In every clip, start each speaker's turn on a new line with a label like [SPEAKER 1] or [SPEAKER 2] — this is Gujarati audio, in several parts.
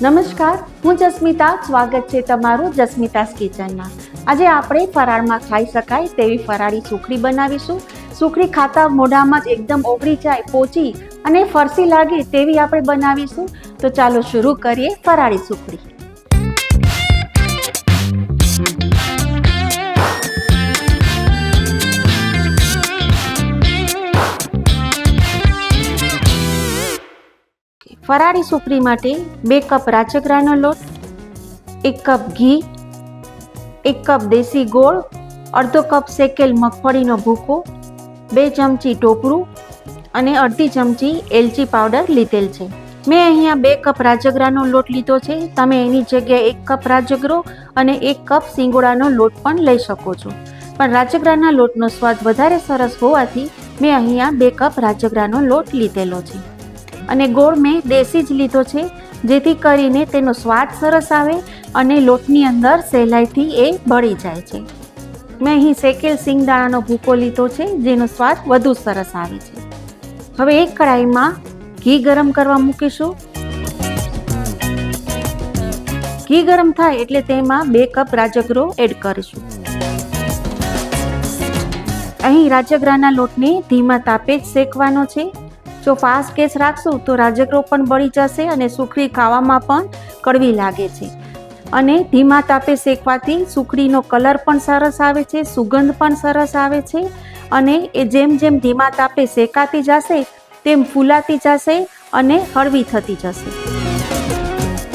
[SPEAKER 1] નમસ્કાર, હું જસ્મિતા, સ્વાગત છે તમારું જસ્મિતાસ કિચનમાં. આજે આપણે ફરાળમાં ખાઈ શકાય તેવી ફરાળી સુખડી બનાવીશું. સુખડી ખાતા મોઢામાં જ એકદમ ઓગળી જાય, પોચી અને ફરસી લાગે તેવી આપણે બનાવીશું. તો ચાલો શરૂ કરીએ ફરાળી સુખડી. ફરાળી સુખડી માટે બે કપ રાજગરાનો લોટ, એક કપ ઘી, એક કપ દેશી ગોળ, અડધો કપ શેકેલ મગફળીનો ભૂકો, બે ચમચી ટોપરું અને અડધી ચમચી એલચી પાવડર લીધેલ છે. મેં અહીંયા બે કપ રાજગરાનો લોટ લીધો છે. તમે એની જગ્યાએ એક કપ રાજગરો અને એક કપ સિંગોડાનો લોટ પણ લઈ શકો છો. પણ રાજગરાના લોટનો સ્વાદ વધારે સરસ હોવાથી મેં અહીંયા બે કપ રાજગરાનો લોટ લીધેલો છે. અને ગોળ મેં દેશી જ લીધો છે, જેથી કરીને તેનો સ્વાદ સરસ આવે અને લોટની અંદર સહેલાઈથી એ બળી જાય છે. મેં અહીં શેકેલ સિંગદાણાનો ભૂકો લીધો છે, જેનો સ્વાદ વધુ સરસ આવે છે. હવે એક કઢાઈમાં ઘી ગરમ કરવા મૂકીશું. ઘી ગરમ થાય એટલે તેમાં બે કપ રાજગરો એડ કરીશું. અહીં રાજગરાના લોટને ધીમા તાપે જ શેકવાનો છે. જો ફાસ્ટ ગેસ રાખશું તો રાજગરો પણ બળી જશે અને સુખડી ખાવામાં પણ કડવી લાગે છે. અને ધીમા તાપે શેકવાથી સુખડીનો કલર પણ સરસ આવે છે, સુગંધ પણ સરસ આવે છે અને એ જેમ જેમ ધીમા તાપે શેકાતી જશે, તેમ ફૂલાતી જશે અને હળવી થતી જશે.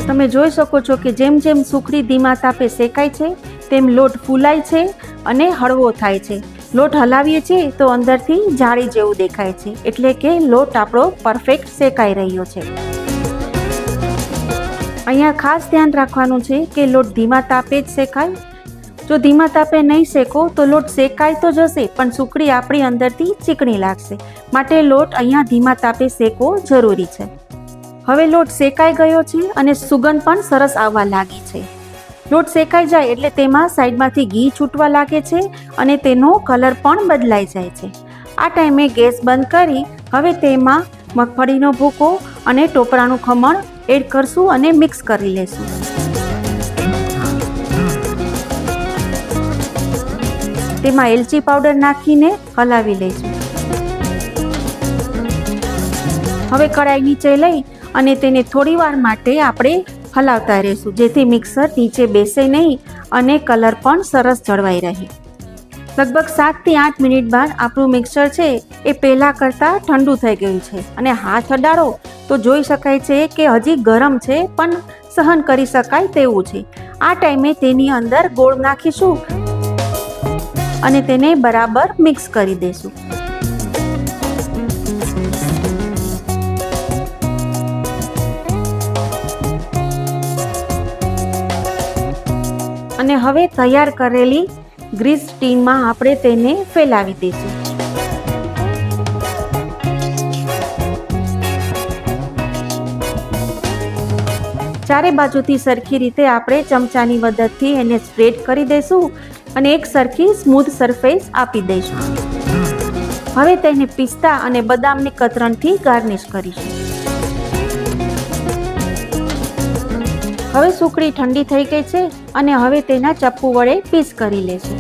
[SPEAKER 1] તમે જોઈ શકો છો કે જેમ જેમ સુખડી ધીમા તાપે શેકાય છે, તેમ લોટ ફૂલાય છે અને હળવો થાય છે. લોટ હલાવીએ છીએ તો અંદરથી જાળી જેવું દેખાય છે. એટલે કે લોટ આપણો પરફેક્ટ શેકાઈ રહ્યો છે. અહીંયા ખાસ ધ્યાન રાખવાનું છે કે લોટ ધીમા તાપે જ શેકાય. જો ધીમા તાપે નહીં શેકો તો લોટ શેકાય તો જશે, પણ સુકડી આપણી અંદરથી ચીકણી લાગશે. માટે લોટ અહીંયા ધીમા તાપે શેકવો જરૂરી છે. હવે લોટ શેકાઈ ગયો છે અને સુગંધ પણ સરસ આવવા લાગી છે. લોટ શેકાઈ જાય એટલે તેમાં સાઈડમાંથી ઘી છૂટવા લાગે છે અને તેનો કલર પણ બદલાઈ જાય છે. આ ટાઈમે ગેસ બંધ કરી હવે તેમાં મગફળીનો ભૂકો અને ટોપરાનું ખમણ એડ કરશું અને મિક્સ કરી લેશું. તેમાં એલચી પાવડર નાખીને હલાવી લઈશું હવે કડાઈ નીચે લઈ અને તેને થોડી વાર માટે આપણે હલાવતા રહીશું. જેથી મિક્સર નીચે બેસે નહીં અને કલર પણ સરસ જળવાઈ રહે. લગભગ સાતથી આઠ મિનિટ બાદ આપણું મિક્સર છે એ પહેલાં કરતાં ઠંડુ થઈ ગયું છે. અને હાથ અડાડો તો જોઈ શકાય છે કે હજી ગરમ છે પણ સહન કરી શકાય તેવું છે. આ ટાઈમે તેની અંદર ગોળ નાખીશું અને તેને બરાબર મિક્સ કરી દઈશું અને હવે તૈયાર કરેલી ગ્રીસ ટીનમાં આપણે તેને ફેલાવી દઈશું. ચારે બાજુથી સરખી રીતે આપણે ચમચાની મદદથી એને સ્પ્રેડ કરી દઈશું અને એક સરખી સ્મૂથ સરફેસ આપી દઈશું. હવે તેને પિસ્તા અને બદામની કતરણથી ગાર્નિશ કરીશું. હવે સુકડી ઠંડી થઈ ગઈ છે અને હવે તેના ચપ્પુ વડે પીસ કરી લેશું.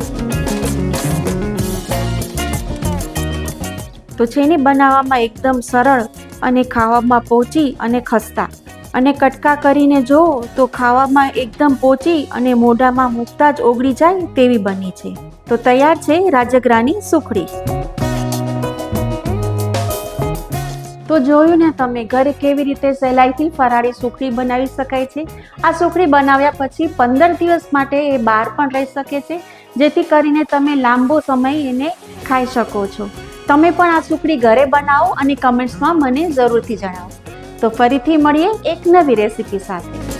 [SPEAKER 1] તો છે ને, બનાવવામાં એકદમ સરળ અને ખાવામાં પોચી અને ખસ્તા. અને કટકા કરીને જુઓ તો ખાવામાં એકદમ પોચી અને મોઢામાં મૂકતા જ ઓગળી જાય તેવી બની છે. તો તૈયાર છે રાજગરાની સુખડી. તો જોયું ને તમે, ઘરે કેવી રીતે સહેલાઈથી ફરાળી સુખડી બનાવી શકાય છે? આ સુખડી બનાવ્યા પછી પંદર દિવસ માટે એ બહાર પણ રહી શકે છે, જેથી કરીને તમે લાંબો સમય એને ખાઈ શકો છો. તમે પણ આ સુખડી ઘરે બનાવો અને કમેન્ટ્સમાં મને જરૂરથી જણાવો. તો ફરીથી મળીએ એક નવી રેસીપી સાથે.